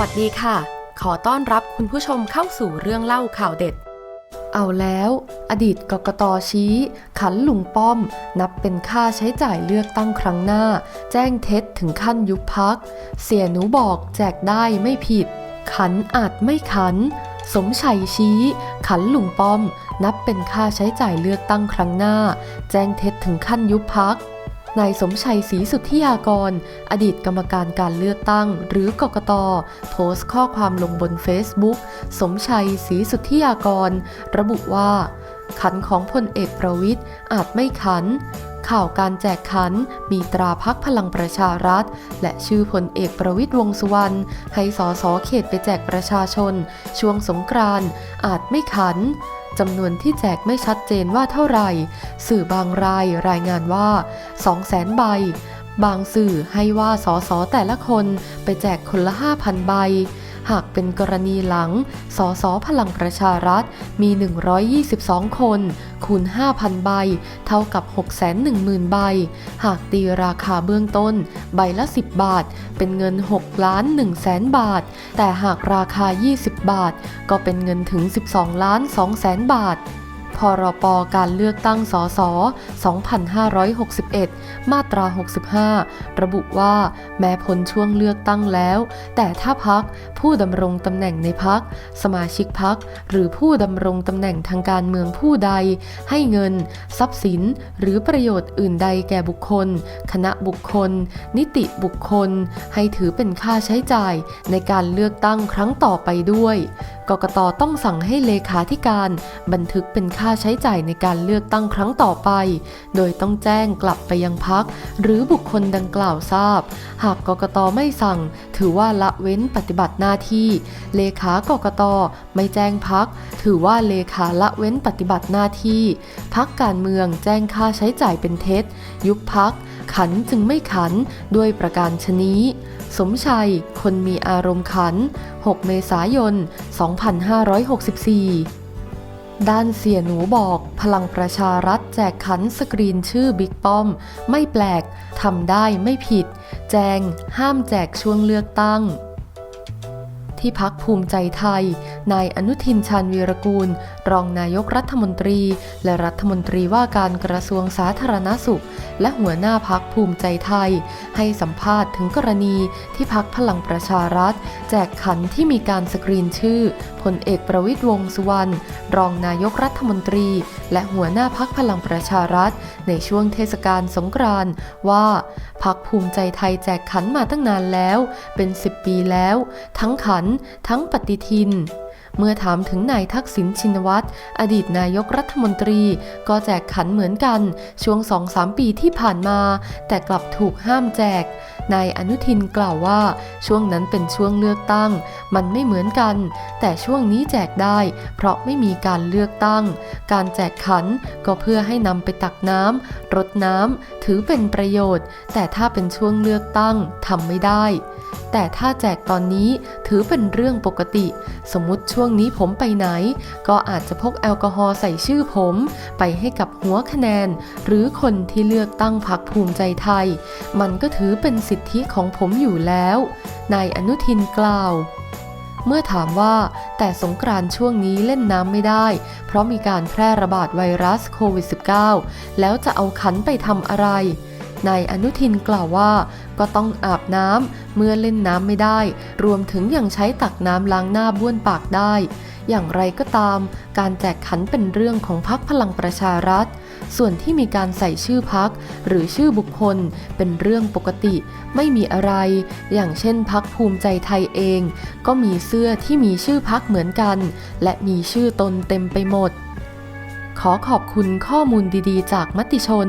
วัสดีค่ะ ขอต้อนรับคุณผู้ชมเข้าสู่เรื่องเล่าข่าวเด็ด เอาแล้ว อดีตกกตชี้ ขันลุงป้อม นับเป็นค่าใช้จ่ายเลือกตั้งครั้งหน้า แจ้งเท็จถึงขั้นยุบพัก เสียหนูบอกแจกได้ไม่ผิด ขันอาจไม่ขัน สมชัยชี้ ขันลุงป้อม นับเป็นค่าใช้จ่ายเลือกตั้งครั้งหน้า แจ้งเท็จถึงขั้นยุบพัก นายสมชัยศรีสุทธิยากร อดีตกรรมการการเลือกตั้ง หรือกกตโพสต์ข้อความลงบน Facebook สมชัยศรีสุทธิยากร ระบุว่า ขันของพลเอกประวิทย์อาจไม่ขัน ข่าวการแจกขันมีตราพักพลังประชารัฐ และชื่อพลเอกประวิทย์วงษ์สุวรรณให้สอสอเขตไปแจกประชาชน ช่วงสงกรานอาจไม่ขัน จำนวนที่แจกไม่ชัดเจนว่าเท่าไหร่ สื่อบางรายรายงานว่า 200,000 ใบ บางสื่อให้ว่าสสแต่ละคนไปแจกคนละ 5,000 ใบ หากเป็นกรณีหลัง สสพลังประชารัฐมี 122 คน คูณ 5,000 ใบ เท่ากับ 610,000 ใบ หากตีราคาเบื้องต้น ใบละ 10 บาท เป็นเงิน 6 ล้าน1แสนบาท แต่หากราคา 20 บาท ก็เป็นเงินถึง 12 ล้าน2แสนบาท พรปการเลือกตั้งสส 2561 มาตรา 65 ระบุว่า แม้พ้นช่วงเลือกตั้งแล้ว แต่ถ้าพักผู้ดำรงตำแหน่งในพัก สมาชิกพัก หรือผู้ดำรงตำแหน่งทางการเมืองผู้ใด ให้เงิน ทรัพย์สิน หรือประโยชน์อื่นใดแก่บุคคล คณะบุคคล นิติบุคคล ให้ถือเป็นค่าใช้จ่ายในการเลือกตั้งครั้งต่อไปด้วยกกตต้องสั่งให้เลขาธิการ บันทึกเป็นค่าใช้จ่ายในการเลือกตั้งครั้งต่อไป โดยต้องแจ้งกลับไปยังพัก หรือบุคคลดังกล่าวทราบ หากกกตไม่สั่ง ถือว่าละเว้นปฏิบัติหน้าที่ เลขากกตไม่แจ้งพัก ถือว่าเลขาละเว้นปฏิบัติหน้าที่ พักการเมืองแจ้งค่าใช้จ่ายเป็นเท็จ ยุบพัก ขันจึงไม่ขันด้วยประการชนี้ สมชัย คนมีอารมณ์ขัน 6 เมษายน 2 2564 ด้านเสียหนูบอกพลังประชารัฐแจกขันสกรีนชื่อบิ๊กป้อม ไม่แปลกทำได้ไม่ผิด แจงห้ามแจกช่วงเลือกตั้งที่พักภูมิใจไทย นายอนุทินชาญวีรกูลรองนายกรัฐมนตรี และรัฐมนตรีว่าการกระทรวงสาธารณสุข และหัวหน้าพักภูมิใจไทย ให้สัมภาษณ์ถึงกรณีที่พักพลังประชารัฐ แจกขันที่มีการสกรีนชื่อพลเอกประวิตยวงษ์สุวรรณรองนายกรัฐมนตรี และหัวหน้าพักพลังประชารัฐ ในช่วงเทศกาลสงกรานต์ว่าพักภูมิใจไทยแจกขันมาตั้งนานแล้ว เป็น 10 ปีแล้ว ทั้งขัน ทั้งปฏิทิน เมื่อถามถึงนายทักษิณชินวัตรอดีตนายกรัฐมนตรี ก็แจกขันเหมือนกัน ช่วง2-3ปีที่ผ่านมา แต่กลับถูกห้ามแจก นายอนุทินกล่าวว่า ช่วงนั้นเป็นช่วงเลือกตั้ง มันไม่เหมือนกัน แต่ช่วงนี้แจกได้ เพราะไม่มีการเลือกตั้ง การแจกขันก็เพื่อให้นำไปตักน้ำรดน้ำถือเป็นประโยชน์ แต่ถ้าเป็นช่วงเลือกตั้งทำไม่ได้ แต่ถ้าแจกตอนนี้ถือเป็นเรื่องปกติ สมมุติช่วงนี้ผมไปไหน ก็อาจจะพกแอลกอฮอล์ใส่ชื่อผม ไปให้กับหัวคะแนน หรือคนที่เลือกตั้งพรรคภูมิใจไทย มันก็ถือเป็นสิทธิของผมอยู่แล้ว นายอนุทินกล่าวเมื่อถามว่าแต่สงกรานต์ช่วงนี้เล่นน้ำไม่ได้ เพราะมีการแพร่ระบาดไวรัสโควิด -19 แล้วจะเอาขันไปทำอะไร นายอนุทินกล่าวว่า ก็ต้องอาบน้ำเมื่อเล่นน้ำไม่ได้ รวมถึงยังใช้ตักน้ำล้างหน้าบ้วนปากได้ อย่างไรก็ตาม การแจกขันเป็นเรื่องของพักพลังประชารัฐ ส่วนที่มีการใส่ชื่อพักหรือชื่อบุคคลเป็นเรื่องปกติ ไม่มีอะไร อย่างเช่นพักภูมิใจไทยเอง ก็มีเสื้อที่มีชื่อพักเหมือนกัน และมีชื่อตนเต็มไปหมด ขอขอบคุณข้อมูลดีๆ จากมติชน